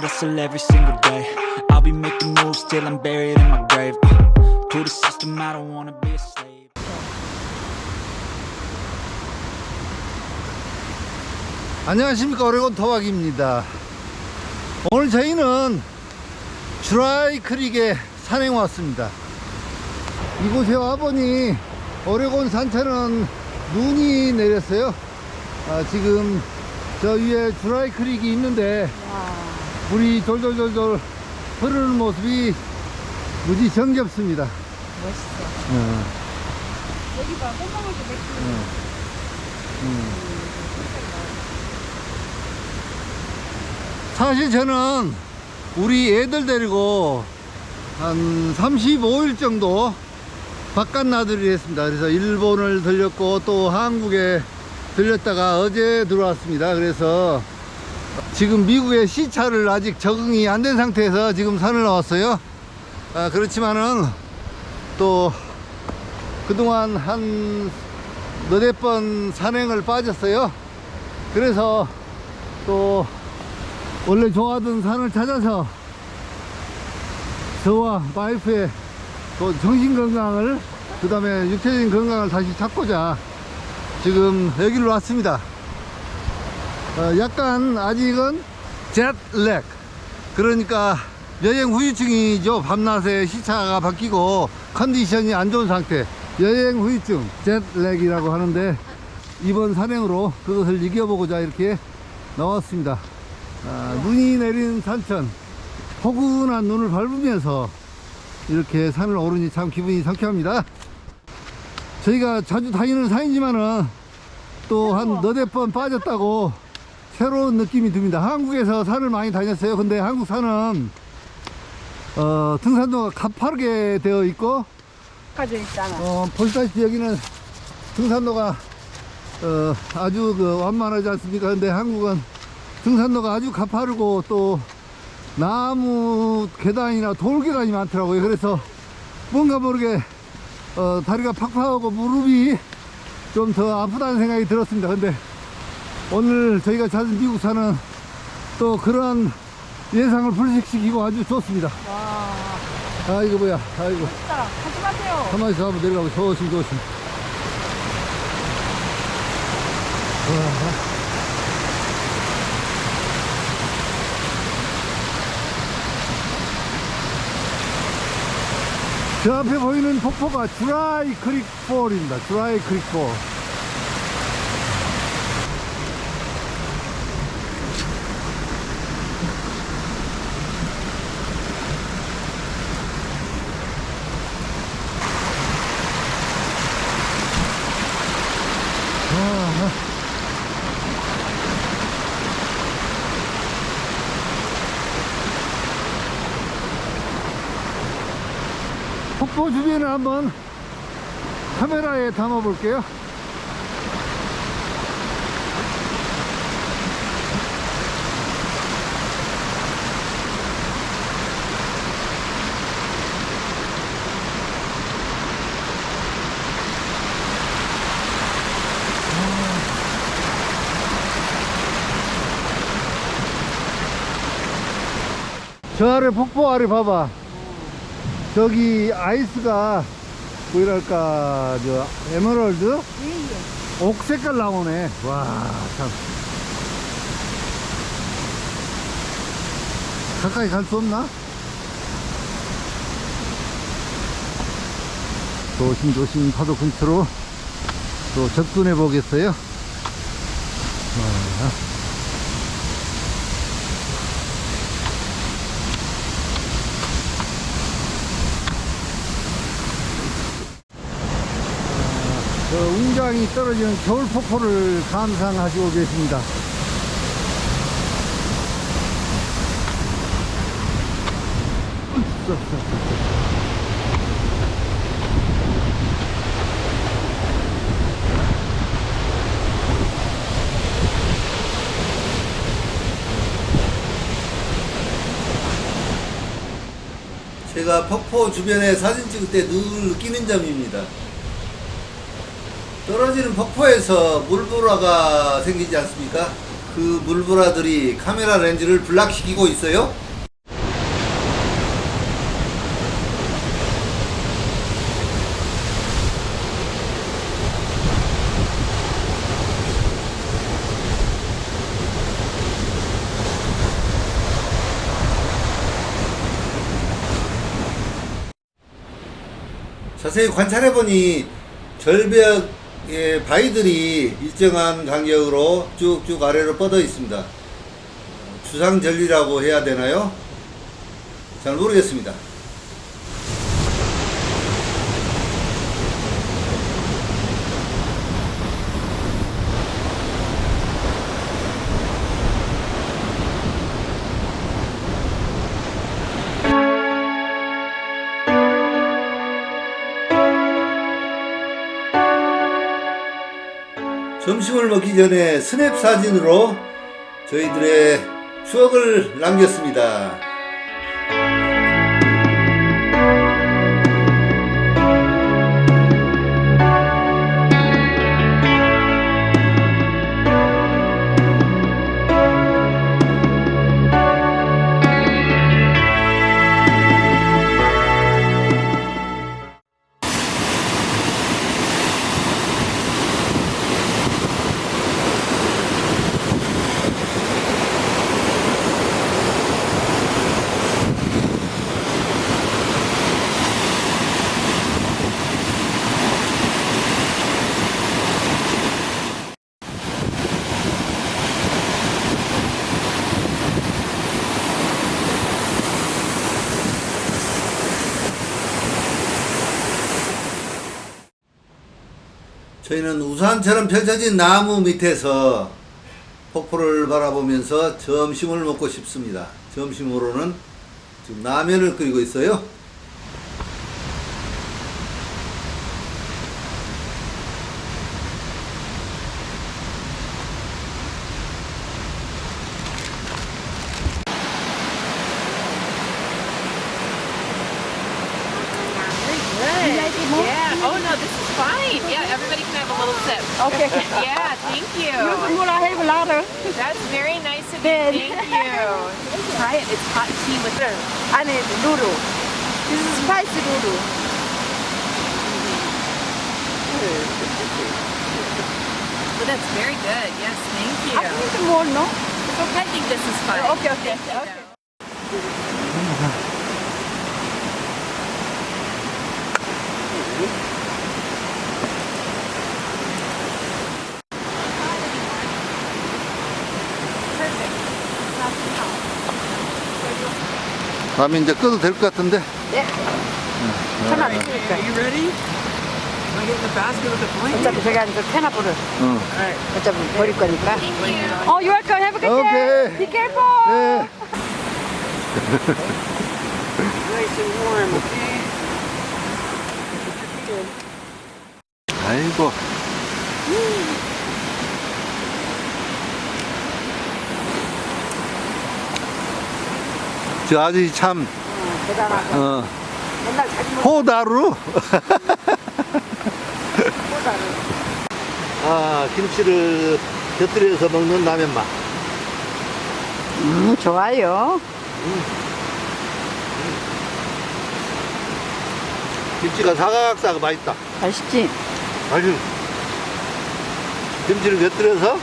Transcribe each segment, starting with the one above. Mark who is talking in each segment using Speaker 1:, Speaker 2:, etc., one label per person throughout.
Speaker 1: hard hustle every single day. I'll be making moves till I'm buried in my grave. Uh, to the system, I don't wanna be a slave.
Speaker 2: 안녕하십니까 오레곤 토박입니다 오늘 저희는 주라이 크릭에 산행 왔습니다 이곳에 와보니 오레곤 산천은 눈이 내렸어요 아, 지금 저 위에 주라이 크릭이 있는데 물이 돌돌돌돌 흐르는 모습이 무지 정겹습니다
Speaker 3: 멋있어.
Speaker 2: 어,
Speaker 3: 여기 봐, 꽃망울도 맥주.
Speaker 2: 사실 저는 우리 애들 데리고 한 35일 정도 바깥 나들이를 했습니다. 그래서 일본을 들렸고 또 한국에 들렸다가 어제 들어왔습니다. 그래서 지금 미국의 시차를 아직 적응이 안 된 상태에서 지금 산을 나왔어요. 아, 그렇지만은 또 그동안 한 너댓 번 산행을 빠졌어요. 그래서 또 원래 좋아하던 산을 찾아서 저와 와이프의 또 정신 건강을 그 다음에 육체적인 건강을 다시 찾고자 지금 여기로 왔습니다. 어, 약간 아직은 젯렉 그러니까 여행 후유증이죠. 밤낮에 시차가 바뀌고 컨디션이 안 좋은 상태 여행 후유증 젯렉이라고 하는데 이번 산행으로 그것을 이겨보고자 이렇게 나왔습니다. 아, 눈이 내린 산천 포근한 눈을 밟으면서 이렇게 산을 오르니 참 기분이 상쾌합니다 저희가 자주 다니는 산이지만은 또 한 너댓 번 빠졌다고 새로운 느낌이 듭니다 한국에서 산을 많이 다녔어요 근데 한국 산은 어, 등산로가 가파르게 되어 있고
Speaker 3: 가져 있잖아.
Speaker 2: 어, 보시다시피 여기는 등산로가 어, 아주 그 완만하지 않습니까? 근데 한국은 등산로가 아주 가파르고 또 나무 계단이나 돌 계단이 많더라고요. 그래서 뭔가 모르게 어, 다리가 팍팍하고 무릎이 좀 더 아프다는 생각이 들었습니다. 근데 오늘 저희가 찾은 미국 산은 또 그러한 예상을 불식시키고 아주 좋습니다.
Speaker 3: 와,
Speaker 2: 아 이거 뭐야? 아이고.
Speaker 3: 진짜 하지 마세요.
Speaker 2: 가만히 있어 한번 내려가고 조심 조심 저 앞에 보이는 폭포가 주라이 크릭 폴입니다 주라이 크릭 폴 폭포 주변을 한번 카메라에 담아 볼게요. 저 아래 폭포 아래 봐봐 저기 아이스가 뭐랄까 저 에메랄드
Speaker 3: 예, 예.
Speaker 2: 옥 색깔 나오네 와참 가까이 갈 수 없나? 조심조심 파도 근처로 또 접근해 보겠어요 와. 저 웅장히 떨어지는 겨울 폭포를 감상하시고 계십니다. 제가 폭포 주변에 사진 찍을 때 늘 느끼는 점입니다. 떨어지는 폭포에서 물보라가 생기지 않습니까? 그 물보라들이 카메라 렌즈를 블락시키고 있어요. 자세히 관찰해 보니 절벽 의 바위들이 일정한 간격으로 쭉쭉 아래로 뻗어 있습니다. 주상절리라고 해야 되나요? 잘 모르겠습니다. 점심을 먹기 전에 스냅 사진으로 저희들의 추억을 남겼습니다. 저희는 우산처럼 펼쳐진 나무 밑에서 폭포를 바라보면서 점심을 먹고 싶습니다. 점심으로는 지금 라면을 끓이고 있어요.
Speaker 4: It. It's hot tea with
Speaker 3: I need noodle. This is spicy noodle.
Speaker 4: But that's very good. Yes, thank you.
Speaker 3: I need more, no? It's okay.
Speaker 4: I think this is fine.
Speaker 3: Okay, okay,
Speaker 4: you,
Speaker 3: okay.
Speaker 2: 라면 이제 끓어도 될 것 같은데.
Speaker 3: 네. 편하게.
Speaker 5: you ready? Am I getting the basket with the blanket?
Speaker 3: 어차피 제가 이제 테나브를
Speaker 2: 응.
Speaker 3: 어차피 버릴 거니까. 어, you welcome. Have a good day.
Speaker 2: 오케이.
Speaker 3: Be careful.
Speaker 2: 네.
Speaker 5: Nice and warm, okay?
Speaker 2: 아이고. 저 아저씨 참,
Speaker 3: 대단하다.
Speaker 2: 어,
Speaker 3: 맨날 자기 먹
Speaker 2: 호다루? 아, 김치를 곁들여서 먹는 라면 맛.
Speaker 3: 음, 좋아요.
Speaker 2: 김치가 사각사각 맛있다.
Speaker 3: 맛있지?
Speaker 2: 아주. 김치를 곁들여서.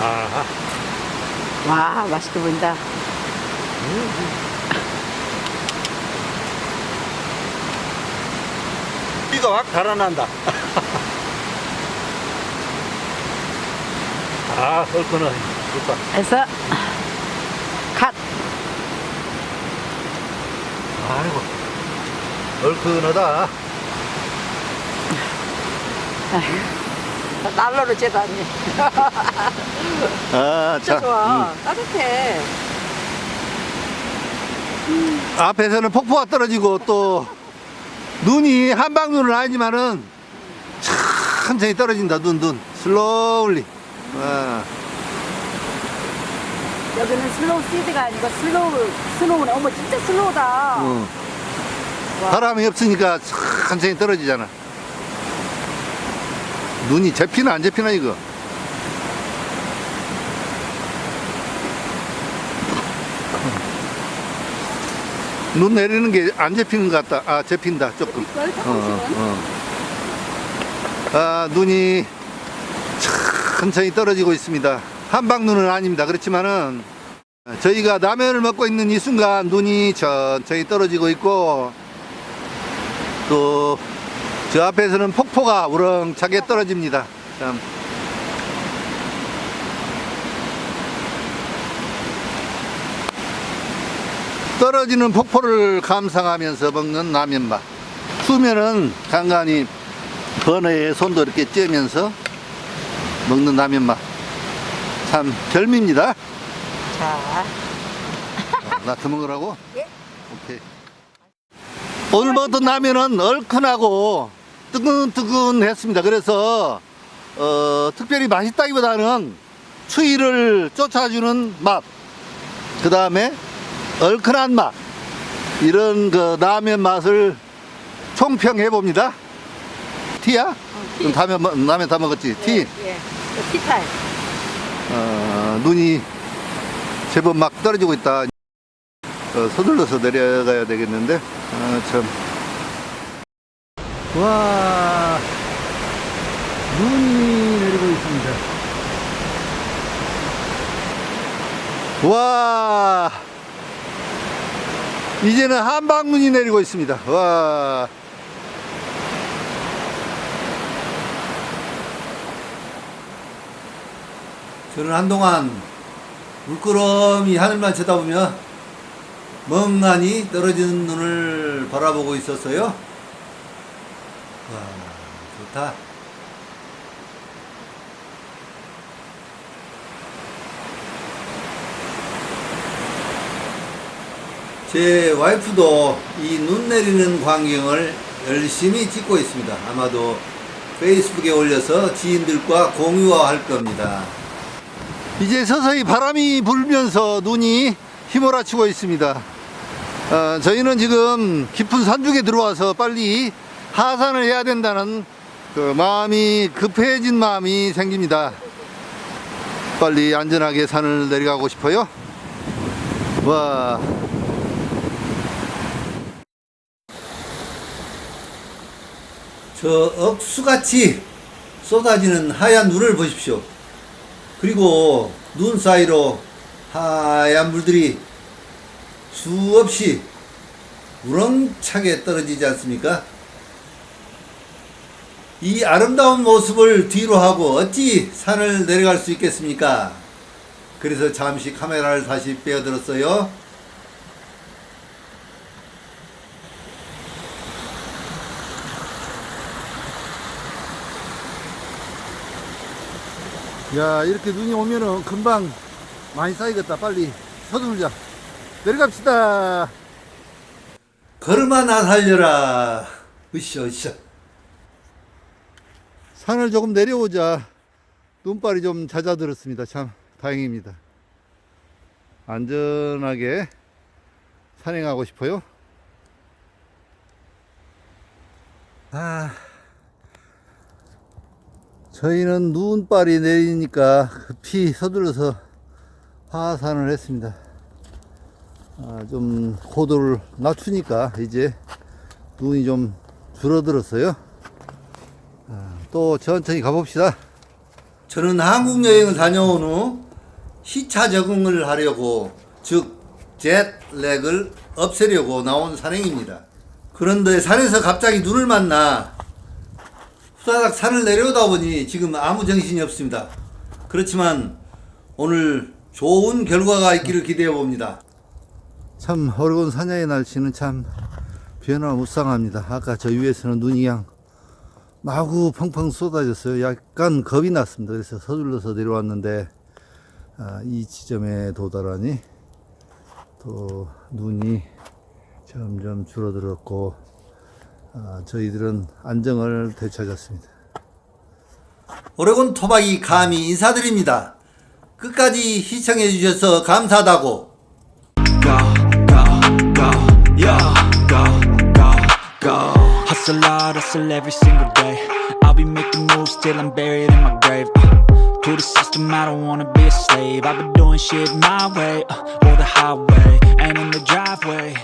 Speaker 2: 아하.
Speaker 3: 와, 맛있게 보인다.
Speaker 2: 피가 확 달아난다. 아, 얼큰하 좋다.
Speaker 3: 해서 갓.
Speaker 2: 아이고. 얼큰하다.
Speaker 3: 난로를 재다니.
Speaker 2: 아,
Speaker 3: 진짜 좋아. 따뜻해.
Speaker 2: 앞에서는 폭포가 떨어지고 또 눈이 한방눈은 아니지만은 천천히 떨어진다 눈 눈 슬로울리 아,
Speaker 3: 여기는 슬로우 시드가 아니고 슬로우 스노우네. 어머 진짜 슬로우다.
Speaker 2: 어. 바람이 없으니까 천천히 떨어지잖아 눈이 접히나 안 접히나 이거 눈 내리는 게 안 잡히는 것 같다. 아, 잡힌다, 조금.
Speaker 3: 걸
Speaker 2: 어. 어. 아, 눈이 천천히 떨어지고 있습니다. 한방 눈은 아닙니다. 그렇지만은 저희가 라면을 먹고 있는 이 순간 눈이 천천히 떨어지고 있고 또 저 앞에서는 폭포가 우렁차게 떨어집니다. 참. 떨어지는 폭포를 감상하면서 먹는 라면 맛. 추면은 간간히 버너에 손도 이렇게 쬐면서 먹는 라면 맛. 참 별미입니다.
Speaker 3: 자,
Speaker 2: 나더 먹으라고?
Speaker 3: 예.
Speaker 2: 오케이. 오늘 먹었던 라면은 얼큰하고 뜨끈뜨끈했습니다. 그래서 어, 특별히 맛있다기보다는 추위를 쫓아주는 맛. 그 다음에 얼큰한 맛. 이런 그 라면 맛을 총평해 봅니다. 티야? 그럼 다음에 뭐- 라면 다 먹었지? 티.
Speaker 3: 예. 예. 그 티타임.
Speaker 2: 어, 눈이 제법 막 떨어지고 있다. 어, 서둘러서 내려가야 되겠는데, 아, 참. 와, 눈이 내리고 있습니다. 와, 이제는 한방눈이 내리고 있습니다. 와.
Speaker 6: 저는 한동안 물끄러미 하늘만 쳐다보며 멍하니 떨어지는 눈을 바라보고 있었어요. 와, 좋다. 제 와이프도 이 눈 내리는 광경을 열심히 찍고 있습니다. 아마도 페이스북에 올려서 지인들과 공유할 겁니다.
Speaker 2: 이제 서서히 바람이 불면서 눈이 휘몰아치고 있습니다. 어, 저희는 지금 깊은 산중에 들어와서 빨리 하산을 해야 된다는 그 마음이 급해진 마음이 생깁니다. 빨리 안전하게 산을 내려가고 싶어요. 와.
Speaker 6: 저 억수같이 쏟아지는 하얀 눈을 보십시오. 그리고 눈 사이로 하얀 물들이 수없이 우렁차게 떨어지지 않습니까? 이 아름다운 모습을 뒤로 하고 어찌 산을 내려갈 수 있겠습니까? 그래서 잠시 카메라를 다시 빼어들었어요.
Speaker 2: 야, 이렇게 눈이 오면은 금방 많이 쌓이겠다. 빨리 서둘자. 내려갑시다.
Speaker 6: 걸음아 나 살려라. 으쌰 으쌰.
Speaker 2: 산을 조금 내려오자 눈발이 좀 잦아들었습니다. 참 다행입니다. 안전하게 산행하고 싶어요. 아, 저희는 눈발이 내리니까 급히 서둘러서 하산을 했습니다. 아, 좀 고도를 낮추니까 이제 눈이 좀 줄어들었어요. 또 천천히 가봅시다.
Speaker 6: 저는 한국 여행을 다녀온 후 시차 적응을 하려고 즉 젯렉을 없애려고 나온 산행입니다. 그런데 산에서 갑자기 눈을 만나 후다닥 산을 내려오다 보니 지금 아무 정신이 없습니다. 그렇지만 오늘 좋은 결과가 있기를 기대해 봅니다.
Speaker 2: 참 어려운 사냥의 날씨는 참 변화무쌍합니다. 아까 저 위에서는 눈이 그냥 마구 펑펑 쏟아졌어요. 약간 겁이 났습니다. 그래서 서둘러서 내려왔는데 아, 이 지점에 도달하니 또 눈이 점점 줄어들었고 아, 저희들은 안정을 되찾았습니다.
Speaker 6: 오레곤 토박이 감히 인사드립니다. 끝까지 시청해 주셔서 감사하다고
Speaker 1: go, go, go, yo, go, go, go. Hustle hard, hustle every single day. I'll be making moves till I'm buried in my grave. Uh, to the system, I don't wanna be a slave. I've been doing shit my way, uh, or the highway, and in the driveway.